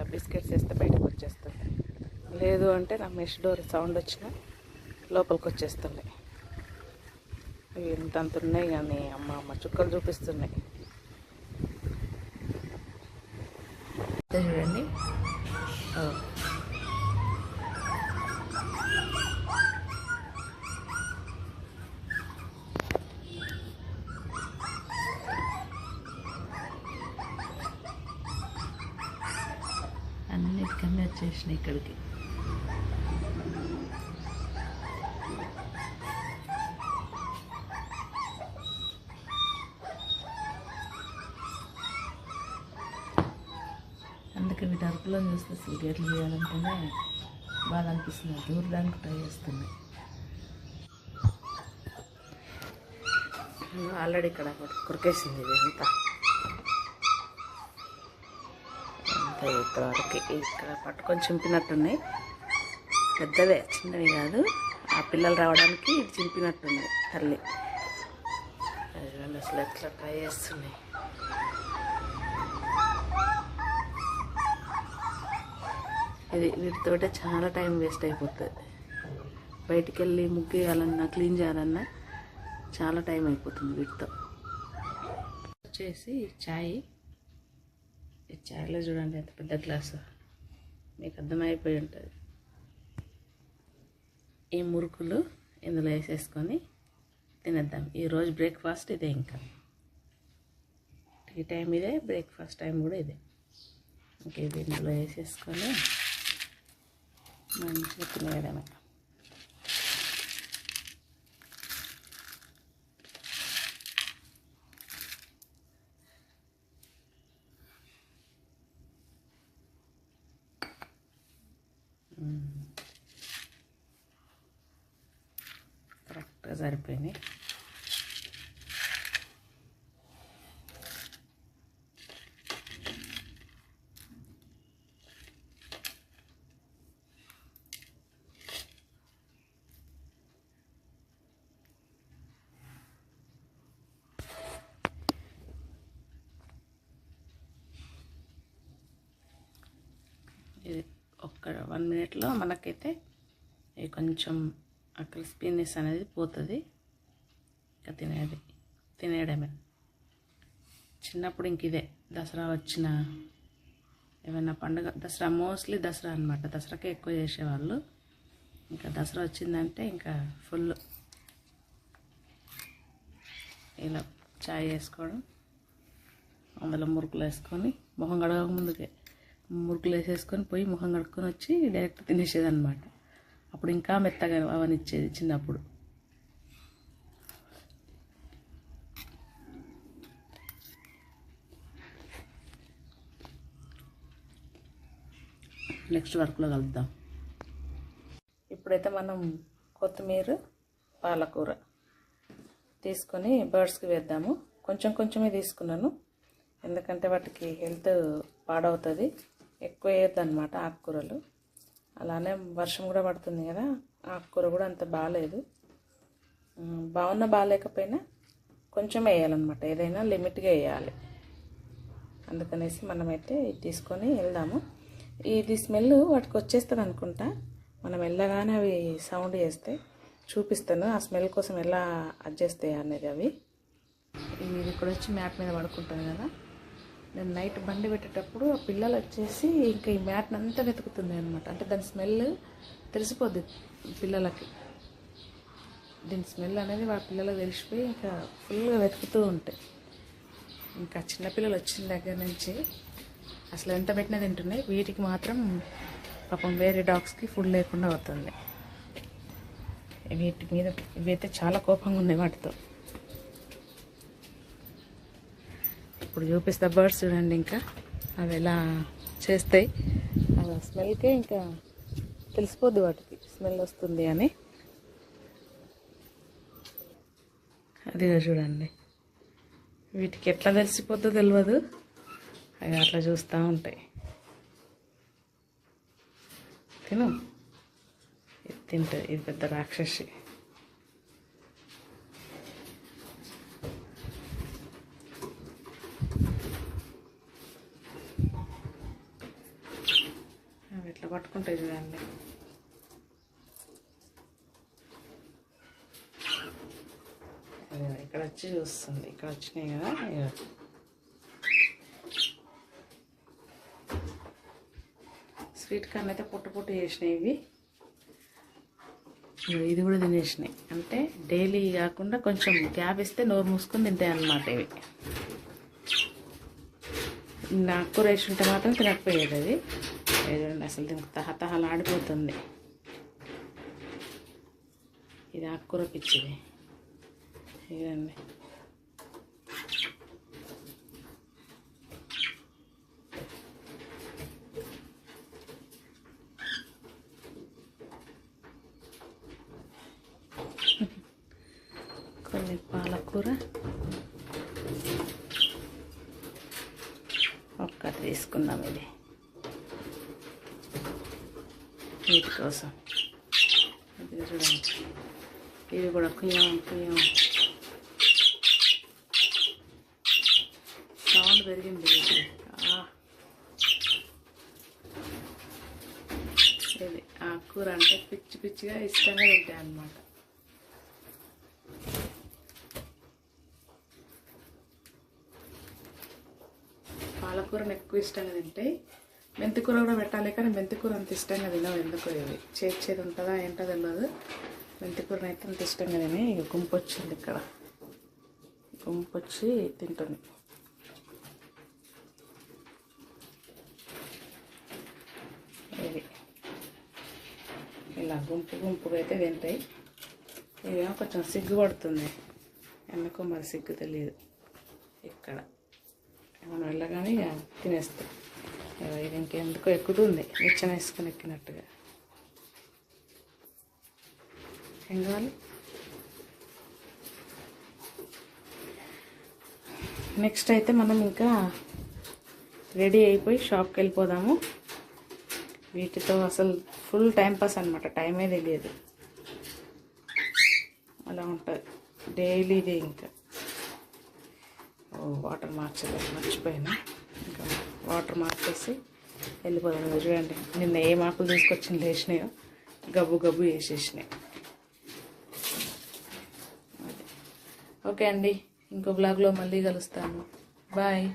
ఇలా బిస్కెట్స్ వేస్తే బయటకు వచ్చేస్తుంది. లేదు అంటే నా మెష్ డోర్ సౌండ్ వచ్చినా లోపలికి వచ్చేస్తున్నాయి ఇంత అంత ఉన్నాయి కానీ అమ్మ అమ్మ చుక్కలు చూపిస్తున్నాయి. చూడండి. ఓ. అన్నిటికన్నా వచ్చేసినాయి ఇక్కడికి. అందుకే వీటి అరుపులో చూస్తే గేట్లు చేయాలంటేనే బాధ అనిపిస్తుంది. దూరడానికి ట్రై చేస్తున్నాయి ఆల్రెడీ ఇక్కడ కొరికేసింది ఇది అంతా అంతా ఇక్కడ వరకు ఇక్కడ పట్టుకొని చింపినట్టున్నాయి. పెద్దవే చిన్నవి కాదు. ఆ పిల్లలు రావడానికి ఇది చింపినట్టుంది తల్లి. అది అసలు ఎట్లా ట్రై చేస్తున్నాయి. ఇది వీటితోటే చాలా టైం వేస్ట్ అయిపోతుంది. బయటికి వెళ్ళి ముగ్గు వేయాలన్నా క్లీన్ చేయాలన్నా చాలా టైం అయిపోతుంది వీటితో. వచ్చేసి చాయ్. ఈ చాయ్లో చూడండి ఎంత పెద్ద గ్లాసు. మీకు అర్థమైపోయి ఉంటుంది. ఈ మురుకులు ఇందులో వేసేసుకొని తినేద్దాం. ఈరోజు బ్రేక్ఫాస్ట్ ఇదే ఇంకా. టీ టైం ఇదే బ్రేక్ఫాస్ట్ టైం కూడా ఇదే. ఇంక ఇది ఇందులో వేసేసుకొని మంచిగా తినేయడమే. సరిపోయింది ఇది ఒక్క వన్ మినిట్లో మనకైతే కొంచెం ఆ క్రిస్పీనెస్ అనేది పోతుంది. ఇంకా తినేది తినేయడమే. చిన్నప్పుడు ఇంక ఇదే దసరా వచ్చిన ఏమైనా పండుగ దసరా మోస్ట్లీ దసరా అనమాట దసరాకే ఎక్కువ చేసేవాళ్ళు. ఇంకా దసరా వచ్చిందంటే ఇంకా ఫుల్ ఇలా చాయ్ వేసుకోవడం అందులో మురుకులు వేసుకొని మొహం కడగక ముందుకే. మురుకులు వేసేసుకొని పోయి మొహం కడుక్కొని వచ్చి డైరెక్ట్ తినేసేది అనమాట అప్పుడు ఇంకా మెత్తగా అవనిచ్చేది చిన్నప్పుడు. నెక్స్ట్ వర్క్లో కలుద్దాం. ఇప్పుడైతే మనం కొత్తిమీర పాలకూర తీసుకొని బర్డ్స్కి వేద్దాము. కొంచెం కొంచెమే తీసుకున్నాను. ఎందుకంటే వాటికి హెల్త్ పాడవుతుంది. ఎక్కువ వేయద్దు అనమాట ఆకుకూరలు. అలానే వర్షం కూడా పడుతుంది కదా ఆకుకూర కూడా అంత బాగాలేదు బాగున్న బాగున్నా బాగాలేకపోయినా కొంచెం వేయాలన్నమాట. ఏదైనా లిమిట్గా వేయాలి. అందుకనేసి మనమైతే ఇది తీసుకొని వెళ్దాము. ఇది స్మెల్ వాటికి వచ్చేస్తుంది అనుకుంటా. మనం వెళ్ళగానే అవి సౌండ్ చేస్తే చూపిస్తాను. ఆ స్మెల్ కోసం ఎలా అడ్జస్ట్ చేయాలనేది అవి. ఇది ఇక్కడ వచ్చి మ్యాట్ మీద పడుకుంటుంది కదా. నేను నైట్ బండి పెట్టేటప్పుడు ఆ పిల్లలు వచ్చేసి ఇంకా ఈ మ్యాట్ని అంతా వెతుకుతుంది అనమాట అంటే దాని స్మెల్ తెలిసిపోద్ది పిల్లలకి. దీని స్మెల్ అనేది వాళ్ళ పిల్లలకు తెలిసిపోయి ఇంకా ఫుల్గా వెతుకుతూ ఉంటాయి. ఇంకా చిన్నపిల్లలు వచ్చిన దగ్గర నుంచి అసలు ఎంత పెట్టినా తింటున్నాయి. వీటికి మాత్రం పాపం వేరే డాగ్స్కి ఫుడ్ లేకుండా అవుతుంది వీటి మీద ఇవైతే చాలా కోపంగా ఉన్నాయి వాటితో. ఇప్పుడు చూపిస్తా. బర్డ్స్ చూడండి ఇంకా. అవి ఎలా చేస్తాయి. ఆ స్మెల్కే ఇంకా తెలిసిపోద్ది వాటికి. స్మెల్ వస్తుంది అని. అదిగా చూడండి. వీటికి ఎట్లా తెలిసిపోద్దో తెలియదు అవి అట్లా చూస్తూ ఉంటాయి. తిను. ఇది తింటుంది. ఇది పెద్ద రాక్షసి. ఇక్కడ వచ్చి చూస్తుంది ఇక్కడ వచ్చినాయి కదా స్వీట్ కార్న్ అయితే పొట్టు పొట్టు చేసినాయి ఇవి ఇది కూడా తినేసినాయి అంటే డైలీ కాకుండా కొంచెం గ్యాప్ ఇస్తే నోరు మూసుకొని తింటాయి అన్నమాట ఇవి నాకు రైస్ ఉంటే మాత్రం తినకపోయేది అది ఏదండి అసలు దీనికి తహతహలు ఆడిపోతుంది ఇది ఆకుకూర పిచ్చిది ఇదండి. కొన్ని పాలకూర. ఒక్కటి తీసుకుందాం ఇది. వీటి కోసం. ఇది చూడండి. ఇవి కూడా కుయ్యం కుయ్యం సౌండ్ పెరిగింది. ఇది ఆ. కూర అంటే పిచ్చి పిచ్చిగా ఇష్టంగా తింటాయి అన్నమాట. పాలకూరను ఎక్కువ ఇష్టంగా తింటాయి మెంతికూర కూడా పెట్టాలి కానీ మెంతికూర అంత ఇష్టంగా తినవు ఎందుకో ఇది చేర్చేది ఉంటుందా ఏంటో తెలియదు మెంతికూరను అయితే అంత ఇష్టంగా తిని ఇక గుంపు వచ్చింది ఇక్కడ. గుంపు వచ్చి తింటుంది ఇది ఇలా గుంపు గుంపుగా అయితే తింటాయి. ఇవేమో కొంచెం సిగ్గు పడుతుంది. ఎందుకో మరి సిగ్గు తెలియదు ఇక్కడ. మనం వెళ్ళగానే ఇక తినేస్తాం. ఇక ఇది ఇంకెందుకో ఎక్కుతుంది. నిచ్చెన వేసుకొని ఎక్కినట్టుగా. ఏం కావాలి? నెక్స్ట్ అయితే మనం ఇంకా రెడీ అయిపోయి షాప్కి వెళ్ళిపోదాము. వీటితో అసలు ఫుల్ టైం పాస్ అనమాట టైమే తెలియదు. అలా ఉంటుంది. డైలీది ఇంకా. ఓ, వాటర్ మార్చలేదు మర్చిపోయినా. ఇంకా వాటర్ మార్చేసి వెళ్ళిపోదాం. చూడండి నిన్న ఏ ఆకులు తీసుకొచ్చి లేచినాయో గబ్బు గబ్బు వేసేసినాయి. ఓకే అండి. ఇంకో బ్లాగ్లో మళ్ళీ కలుస్తాను. బాయ్.